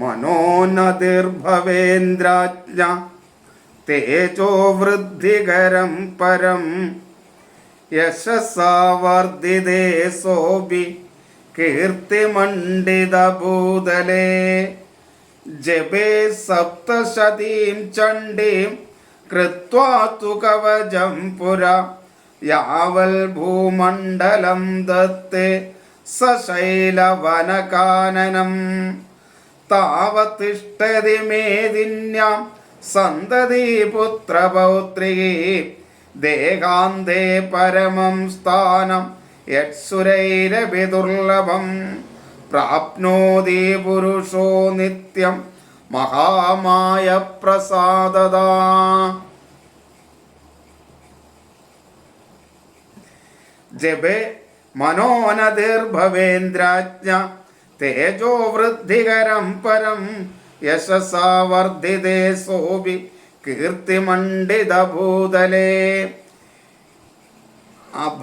മനോനതിർഭവേന്ദ്രാജ്ഞ തേജോ വൃദ്ധികരം പരം യശസാവർദ്ധിതേ സോപി കീർത്തിമണ്ഡിതഭൂതലേ. ജപേ സപ്തശതീം ചണ്ഡീം കൃത്വാ തു കവചം പുര യാവൽ ഭൂമണ്ഡലം ദത്തെ സശൈലവനകാനനം. താവത്തിഷ്ടതി മേദിന്യാം സന്തതി പുത്രപൗത്രീ ദേഹാന്തേ പരമം സ്ഥാനം യത്സുരൈരപി ദുർലഭം പ്രാപ്നോതി പുരുഷോ നിത്യം മഹാമായ പ്രസാദത. ജപേ മനോനതിർഭവേന്ദ്രാജ്ഞ തേജോ വൃദ്ധികരം പരം യശസാവർദ്ധിതേ സോപി കീർത്തിമണ്ഡിതഭൂതലേ.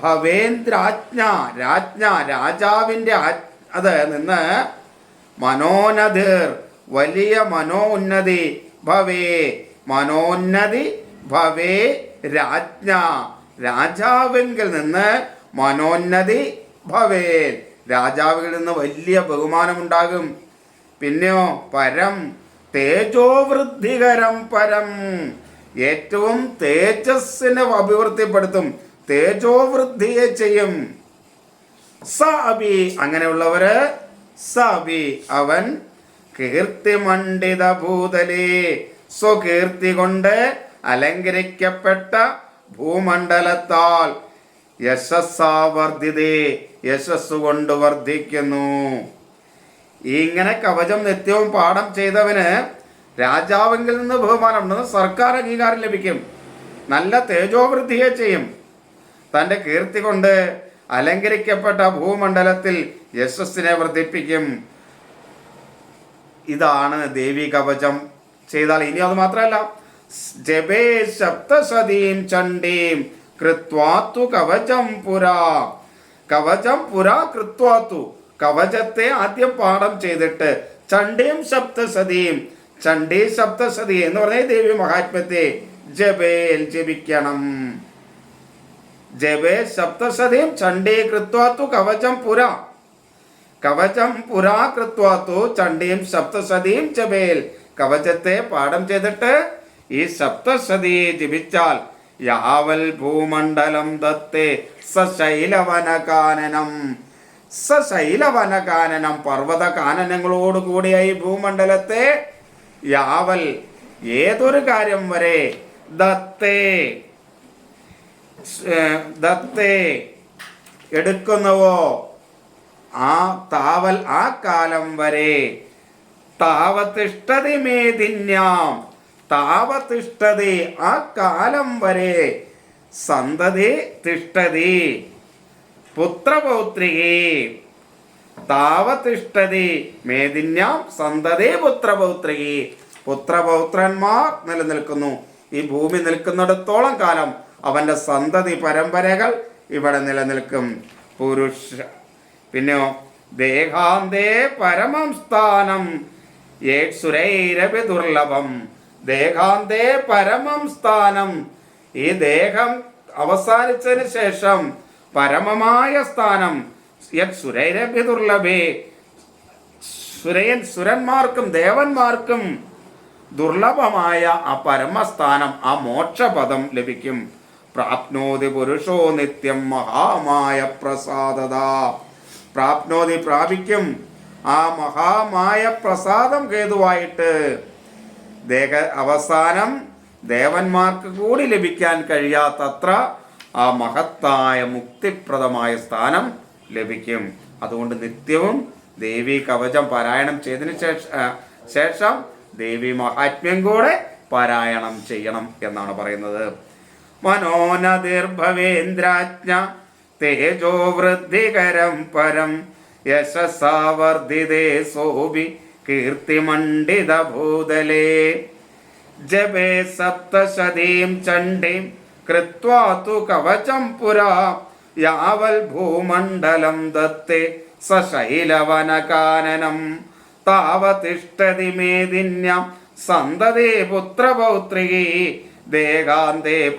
ഭവേന്ദ്രാജ്ഞ രാജ്ഞ രാജാവിന്റെ ആജ്- അത് നിന്ന് മനോനതിർ വലിയ മനോന്നതി ഭവേ മനോന്നതി ഭവേ രാജ്ഞ. രാജാവെങ്കിൽ നിന്ന് മനോന്നതി ഭവേ. രാജാവിൽ നിന്ന് വലിയ ബഹുമാനമുണ്ടാകും. പിന്നെയോ പരം തേജോവൃദ്ധികരം പരം. ഏറ്റവും തേജസ്സിനെ അഭിവൃദ്ധിപ്പെടുത്തും. തേജോവൃദ്ധിയെ ചെയ്യും. സ അബി അങ്ങനെയുള്ളവര് സ അവൻ കീർത്തിമണ്ഡിത ഭൂതലേ. സ്വകീർത്തി കൊണ്ട് അലങ്കരിക്കപ്പെട്ട ഭൂമണ്ഡലത്താൽ യശസ്സാവർദ്ധിതേ യശസ് കൊണ്ട് വർദ്ധിക്കുന്നു. ഇങ്ങനെ കവചം നിത്യവും പാഠം ചെയ്തവന് രാജാവെങ്കിൽ നിന്ന് ബഹുമാനം ഉണ്ടെന്ന് സർക്കാർ അംഗീകാരം ലഭിക്കും. നല്ല തേജോവൃദ്ധിയെ ചെയ്യും. തന്റെ കീർത്തി കൊണ്ട് അലങ്കരിക്കപ്പെട്ട ഭൂമണ്ഡലത്തിൽ യശസ്സിനെ വർദ്ധിപ്പിക്കും. ഇതാണ് ദേവി കവചം. ചെയ്താൽ ഇനി അത് മാത്രമല്ല. ജപേ ശബ്ദസതീം ചണ്ഡീം കൃത്വാത്തു കവചം പുരാ കവചം പുരാ കൃത്വാത്തു കവചത്തെ ആദ്യം പാഠം ചെയ്തിട്ട് ചണ്ടേം സപ്തസതിയും ചണ്ടേ സപ്തസതി എന്ന് പറഞ്ഞ ദേവി മഹാത്മ്യത്തെ ജപേൽ ജപിക്കണം. ജപേ സപ്തസതിയും ചണ്ഡീ കൃത്വാത്തു കവചം പുരാ। കവചം പുരാ കൃത്വാത്തു ചണ്ഡീം സപ്തസതിയും ജപേൽ। കവചത്തെ പാഠം ചെയ്തിട്ട് ഈ സപ്തസതിയെ ജപിച്ചാൽ യാവൽ ഭൂമണ്ഡലം ദത്തേ സശൈലവനകാനനം. സശൈലവനകാനനം പർവത കാനനങ്ങളോട് കൂടിയ ഈ ഭൂമണ്ഡലത്തെ യാവൽ ഏതൊരു കാര്യം വരെ ദത്തേ ദത്തേ എടുക്കുന്നവോ? ആ താവൽ ആ കാലം വരെ താവത്തിഷ്ടതി മേദിന്യാം താവത്തിഷ്ടതി ആ കാലം വരെ സന്തതി തിഷ്ടതി പുത്രപൗത്രികേ താവതിഷ്ഠതേ മേദിന്യാം സന്തതി പുത്രപൗത്രികേ. പുത്രപൗത്രന്മാർ നിലനിൽക്കുന്നു. ഈ ഭൂമി നിൽക്കുന്നിടത്തോളം കാലം അവന്റെ സന്തതി പരമ്പരകൾ ഇവിടെ നിലനിൽക്കും. പുരുഷ പിന്നെയോ ദേഹാന്തേ പരമം സ്ഥാനം. ദുർലഭം ദേഹാന്തേ പരമം സ്ഥാനം. ഈ ദേഹം അവസാനിച്ചതിന് ശേഷം പരമമായ സ്ഥാനം യത് സുരൈരഭ്യ ദുർലഭേ. സുരയൻ സുരന്മാർക്കും ദേവന്മാർക്കും ദുർലഭമായ ആ പരമസ്ഥാനം ആ മോക്ഷപദം ലഭിക്കും. പ്രാപ്നോതി പുരുഷോ നിത്യം മഹാമായ പ്രസാദത. പ്രാപ്നോതി പ്രാപിക്കും. ആ മഹാമായ പ്രസാദം ഹേതുവായിട്ട് ദേഹ അവസാനം ദേവന്മാർക്ക് കൂടി ലഭിക്കാൻ കഴിയാത്തത്ര ആ മഹത്തായ മുക്തിപ്രദമായ സ്ഥാനം ലഭിക്കും. അതുകൊണ്ട് നിത്യവും ദേവി കവചം പാരായണം ചെയ്തതിന് ശേഷം ശേഷം ദേവി മഹാത്മ്യം കൂടെ പാരായണം ചെയ്യണം എന്നാണ് പറയുന്നത്. മനോനതിർഭവേന്ദ്രാജ്ഞ തേജോ വൃദ്ധികരം പരം യശസാവർദ്ധിതേ സോപി കീർത്തിമണ്ഡിത ഭൂതലേ ജപേ സപ്തശതീം ചണ്ഡീം കൃത്വാ തു കവചം പുരാ. യാവൽ ഭൂമണ്ഡലം ദത്തെ സശൈലവനകാനനം. താവതിഷ്ഠതി മേദിന്യം സന്തതേ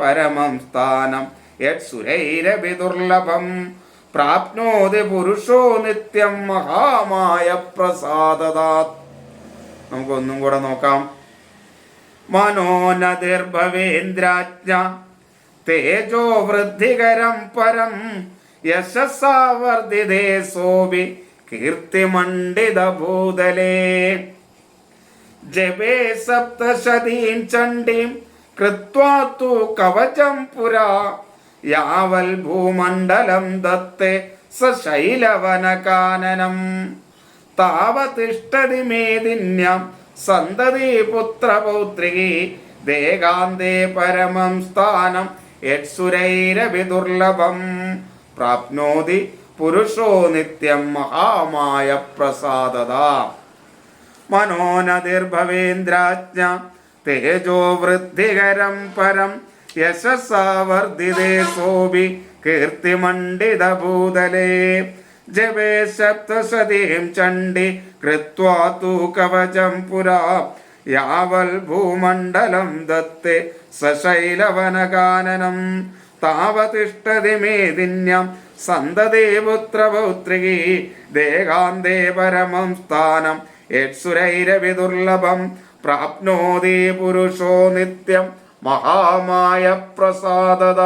परमं സ്ഥാനം യത്സുരൈരപി ദുർലഭം പ്രാപ്നോതി പുരുഷോ നിത്യം മഹാമായ പ്രസാദതാത്. നമുക്കൊന്നും കൂടെ നോക്കാം. മനോനതിർഭവേന്ദ്രാജ്ഞ തേജോ വൃദ്ധികരം പരം യശസ്സാവർദ്ധിതേ സോഭി കീർത്തിമണ്ഡിത ഭൂതലേ. ജപേ സപ്തശതീം ചണ്ഡീം കൃത്വാ കവചം പുരാ. യാവൽ ഭൂമണ്ഡലം ദത്തേ സശൈലവനകാനനം. താവതിഷ്ഠതി മേദിന്യം സന്തതി പുത്രപൗത്രികി ദേഹാന്തേ പരമം സ്ഥാനം യത്സുരൈരവി ദുർലഭം പ്രാപ്നോതി പുരുഷോ നിത്യം മഹാമായ പ്രസാദത. മനോനതിർഭവേന്ദ്രാജ്ഞ തേജോ വൃദ്ധികരം പരം യശസ്സാവർദ്ധിതേ സോഭി കീർത്തിമണ്ഡിത ഭൂതലേ ജപേ സപ്തസതീം ചണ്ഡി കൃത്വാ തു കവചം പുരാ. യാവൽ ഭൂമണ്ഡലം ദത്തെ സശൈലവനകാനനം. താവതിഷ്ഠതി മേദിന്യം സന്തതേ പുത്രപൗത്രികി ദേഹാന്തേ പരമം സ്ഥാനം. യത്സുരൈരവി ദുർലഭം പ്രാപ്നോതി പുരുഷോ നിത്യം മഹാമായ പ്രസാദത